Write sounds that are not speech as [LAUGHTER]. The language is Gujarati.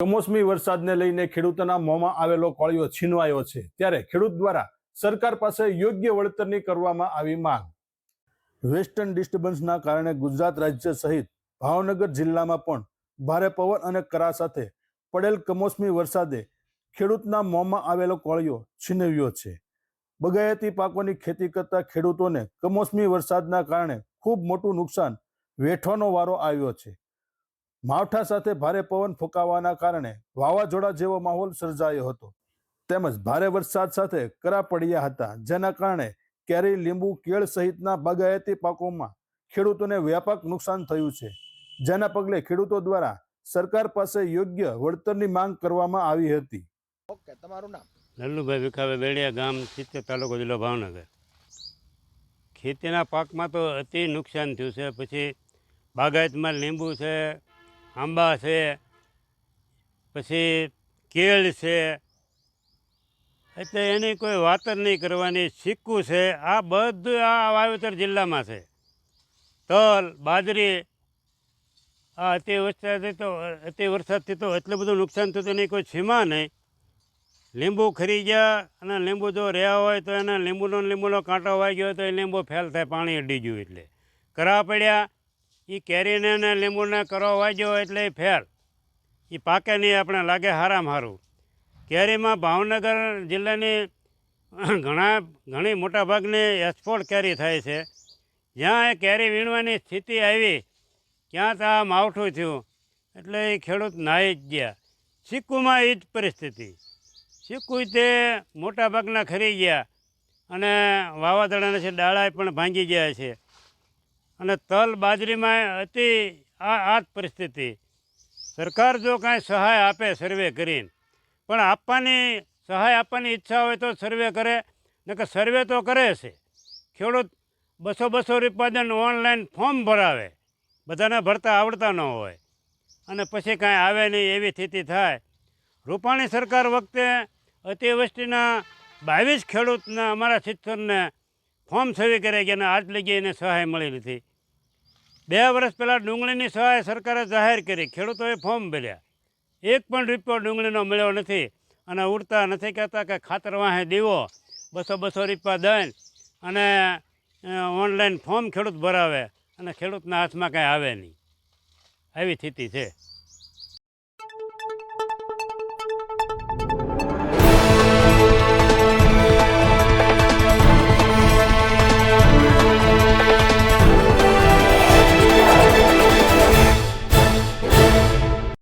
કમોસમી વરસાદને લઈને ખેડૂતોના મોંમાં આવેલો કોળિયો છીનવાયો છે. ત્યારે ખેડૂત દ્વારા સરકાર પાસે યોગ્ય વળતરની કરવામાં આવી માંગ. વેસ્ટર્ન ડિસ્ટર્બન્સના કારણે ગુજરાત રાજ્ય સહિત ભાવનગર જિલ્લામાં પણ ભારે પવન અને કરા સાથે પડેલ કમોસમી વરસાદે ખેડૂતના મોંમાં આવેલો કોળિયો છીનવ્યો છે. બગાયતી પાકોની ખેતી કરતા ખેડૂતોને કમોસમી વરસાદના કારણે ખૂબ મોટું નુકસાન વેઠવાનો વારો આવ્યો છે. માવઠા સાથે ભારે પવન ફૂંકાવાના કારણે વાવાઝોડા જેવો માહોલ સર્જાયો હતો. તેમજ ભારે વરસાદ સાથે કરા પડ્યા હતા જેના કારણે કેરી લીંબુ કેળ સહિતના બાગાયતી પાકોમાં ખેડૂતોને વ્યાપક નુકસાન થયું છે. જેના પગલે ખેડૂતો દ્વારા સરકાર પાસે યોગ્ય વળતરની માંગ કરવામાં આવી હતી. ઓકે તમારું નામ? લલ્લુભાઈ વિખાવે બેડિયા ગામ સિત્તેર તાલુકો જિલ્લો ભાવનગર. ખેતીના પાકમાં તો અતિ નુકસાન થયું છે. પછી બાગાયતમાં લીંબુ છે આંબા છે, પછી કેળ છે. એટલે એની કોઈ વાત જ નહીં કરવાની. સિક્કું છે, આ બધું આ વાવેતર જિલ્લામાં છે. તલ, બાજરી, આ અતિ વરસાદથી તો, અતિ વરસાદથી તો એટલું બધું નુકસાન થતું નહીં, કોઈ સીમા નહીં. લીંબુ ખરી ગયા અને લીંબુ જો રહ્યા હોય તો એને લીંબુનો લીંબુનો કાંટો વાગ્યો હોય તો એ લીંબુ ફેલ થાય, પાણી અડી ગયું એટલે. કરા પડ્યા એ કેરીને ને લીંબુને કરો વાગ્યો એટલે એ ફેર. એ પાકે નહીં, આપણે લાગે હારામાં સારું કેરીમાં ભાવનગર જિલ્લાની [CLEARS THROAT] ઘણા, ઘણી મોટા ભાગની એક્સપોર્ટ કેરી થાય છે. જ્યાં એ કેરી વીણવાની સ્થિતિ આવી ક્યાં તો આ માવઠું થયું. એટલે એ ખેડૂત નાહી જ ગયા. સિક્કુમાં એ જ પરિસ્થિતિ. સિક્કુ તે મોટા ભાગના ખરી ગયા અને વાવાઝોડાના છે ડાળા પણ ભાંગી ગયા છે. અને તલ બાજરીમાં અતિ આ આ જ પરિસ્થિતિ. સરકાર જો કાંઈ સહાય આપે સર્વે કરીને, પણ આપવાની સહાય આપવાની ઈચ્છા હોય તો સર્વે કરે, નકર સર્વે તો કરે છે. ખેડૂત બસો બસો રૂપિયા ઓનલાઈન ફોર્મ ભરાવે, બધાને ભરતા આવડતા ન હોય. અને પછી કાંઈ આવે નહીં એવી સ્થિતિ થાય. રૂપાણી સરકાર વખતે અતિવૃષ્ટિના બાવીસ ખેડૂતના અમારા શિક્ષણને ફોર્મ સર્વે કરે ગયા અને આજ લગી એને સહાય મળી નથી. બે વર્ષ પહેલાં ડુંગળીની સહાય સરકારે જાહેર કરી. ખેડૂતોએ ફોર્મ ભર્યા. એક પણ રૂપિયો ડુંગળીનો મળ્યો નથી અને ઉડતા નથી કહેતા કે ખાતર વાહે દીવો, બસો બસો રૂપિયા દઈને અને ઓનલાઈન ફોર્મ ખેડૂત ભરાવે અને ખેડૂતના હાથમાં કાંઈ આવે નહીં. આવી સ્થિતિ છે.